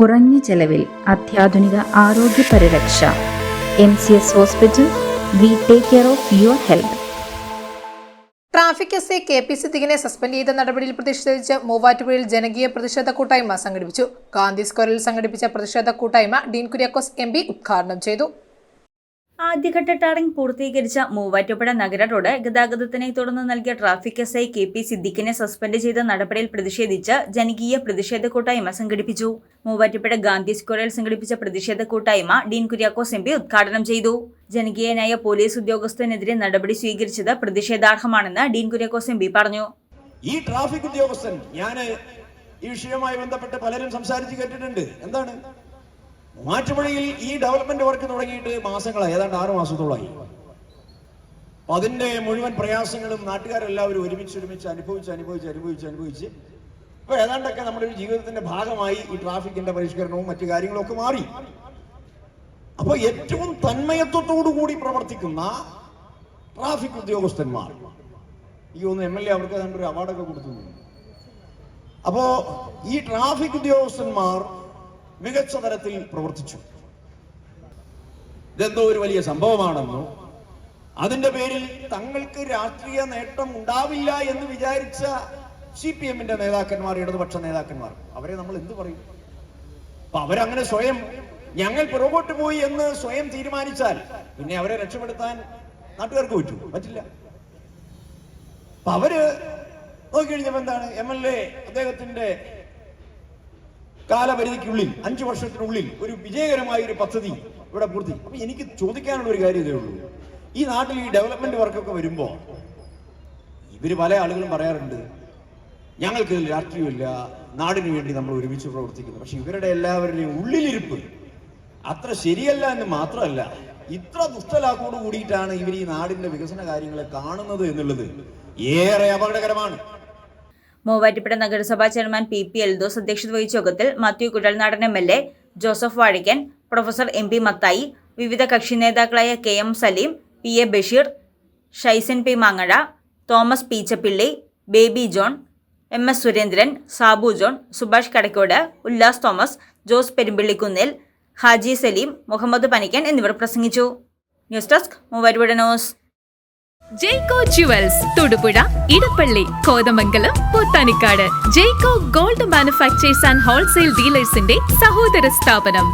കുറഞ്ഞ ചെലവിൽ അത്യാധുനിക ആരോഗ്യ പരിരക്ഷ. M C S hospital we take care of your health. Traffic S A K P സിദ്ദിഖിനെ suspend ചെയ്ത നടപടിയിൽ പ്രതിഷേധിച്ച് മൂവാറ്റുപുഴയിൽ ജനകീയ പ്രതിഷേധ കൂട്ടായ്മ സംഘടിപ്പിച്ചു. ഗാന്ധി സ്ക്വയറിൽ സംഘടിപ്പിച്ച പ്രതിഷേധ കൂട്ടായ്മ ഡീൻ കുര്യാക്കോസ് എം ഉദ്ഘാടനം ചെയ്തു. ആദ്യഘട്ട ടാറിംഗ് പൂർത്തീകരിച്ച മൂവാറ്റുപുഴ നഗര റോഡ് ഗതാഗതത്തിനെ തുടർന്ന് നൽകിയ traffic S I K P സിദ്ദിഖിനെ suspend ചെയ്ത നടപടിയിൽ പ്രതിഷേധിച്ച് ജനകീയ പ്രതിഷേധ കൂട്ടായ്മ സംഘടിപ്പിച്ചു. മൂവാറ്റുപുഴ ഗാന്ധി സ്ക്വയറിൽ സംഘടിപ്പിച്ച പ്രതിഷേധ കൂട്ടായ്മ ഡീൻ കുര്യാക്കോസ് എം പി ഉദ്ഘാടനം ചെയ്തു. ജനകീയനായ പോലീസ് ഉദ്യോഗസ്ഥനെതിരെ നടപടി സ്വീകരിച്ചത് പ്രതിഷേധാർഹമാണെന്ന് ഡീൻ കുര്യാക്കോസ് എം പി പറഞ്ഞു. ഈ ട്രാഫിക് ഉദ്യോഗസ്ഥൻ ഞാൻ ഈ വിഷയവുമായി ബന്ധപ്പെട്ട് പലരും സംസാരിച്ച് കേട്ടിട്ടുണ്ട്. എന്താണ്? മൂവാറ്റുപുഴയിൽ ഈ ഡെവലപ്മെന്റ് വർക്ക് തുടങ്ങിയിട്ട് മാസങ്ങളായി. ഏതാണ്ട് ആറു മാസത്തോളമായി അപ്പൊ അതിന്റെ മുഴുവൻ പ്രയാസങ്ങളും നാട്ടുകാരെല്ലാവരും ഒരുമിച്ച് ഒരുമിച്ച് അനുഭവിച്ച് അനുഭവിച്ച് അനുഭവിച്ച് അനുഭവിച്ച്. ഇപ്പൊ ഏതാണ്ടൊക്കെ നമ്മുടെ ഒരു ജീവിതത്തിന്റെ ഭാഗമായി ഈ ട്രാഫിക്കിന്റെ പരിഷ്കരണവും മറ്റു കാര്യങ്ങളും ഒക്കെ മാറി. അപ്പൊ ഏറ്റവും തന്മയത്വത്തോടു കൂടി പ്രവർത്തിക്കുന്ന ട്രാഫിക് ഉദ്യോഗസ്ഥന്മാർ. ഈ ഒന്ന് എം എൽ എ അവർക്ക് ഒരു അവാർഡൊക്കെ കൊടുത്തു അപ്പോ ഈ ട്രാഫിക് ഉദ്യോഗസ്ഥന്മാർ മികച്ച തരത്തിൽ പ്രവർത്തിച്ചു. ഇതെന്തോ ഒരു വലിയ സംഭവമാണെന്നോ? അതിന്റെ പേരിൽ തങ്ങൾക്ക് രാഷ്ട്രീയ നേട്ടം ഉണ്ടാവില്ല എന്ന് വിചാരിച്ച സി പി എമ്മിന്റെ നേതാക്കന്മാർ ഇടതുപക്ഷ നേതാക്കന്മാർ അവരെ നമ്മൾ എന്ത് പറയും? അപ്പൊ അവരങ്ങനെ സ്വയം ഞങ്ങൾ പുറകോട്ട് പോയി എന്ന് സ്വയം തീരുമാനിച്ചാൽ പിന്നെ അവരെ രക്ഷപ്പെടുത്താൻ നാട്ടുകാർക്ക് പറ്റൂ? പറ്റില്ല. അപ്പൊ അവർ നോക്കിക്കഴിഞ്ഞപ്പോ എന്താണ്? എം എൽ എ അദ്ദേഹത്തിന്റെ കാലപരിധിക്കുള്ളിൽ അഞ്ചു വർഷത്തിനുള്ളിൽ ഒരു വിജയകരമായ ഒരു പദ്ധതി ഇവിടെ പൂർത്തി അപ്പൊ എനിക്ക് ചോദിക്കാനുള്ള ഒരു കാര്യം ഇതേ ഉള്ളൂ. ഈ നാട്ടിൽ ഈ ഡെവലപ്മെന്റ് വർക്കൊക്കെ വരുമ്പോ ഇവർ പല ആളുകളും പറയാറുണ്ട് ഞങ്ങൾക്ക് രാഷ്ട്രീയമില്ല നാടിന് വേണ്ടി നമ്മൾ ഒരുമിച്ച് പ്രവർത്തിക്കുന്നു. പക്ഷെ ഇവരുടെ എല്ലാവരുടെയും ഉള്ളിലിരിപ്പ് അത്ര ശരിയല്ല എന്ന് മാത്രമല്ല ഇത്ര ദുഷ്ടലാക്കോട് കൂടിയിട്ടാണ് ഇവർ ഈ നാടിന്റെ വികസന കാര്യങ്ങളെ കാണുന്നത് എന്നുള്ളത് ഏറെ അപകടകരമാണ്. മൂവാറ്റുപുഴ നഗരസഭാ ചെയർമാൻ പി പി എൽദോസ് അധ്യക്ഷത വഹിച്ച യോഗത്തിൽ Mathew Kuzhalnadan M L A Joseph Vazhikkan professor M P Mathai വിവിധ കക്ഷി നേതാക്കളായ K M Saleem P A Basheer Shaison P മാങ്ങഴ Thomas Peechappilly Baby John M S Surendran Sabu John Subhash Kadakkode Ullas Thomas Jose Perumpillikunnil Haji Saleem Muhammad Panikkan എന്നിവർ പ്രസംഗിച്ചു. News desk Muvattupuzha news. Jayco jewels Thodupuzha Edappally Kothamangalam Pothanikkad Jayco gold manufacturers and wholesale ഡീലേഴ്സിന്റെ സഹോദര സ്ഥാപനം.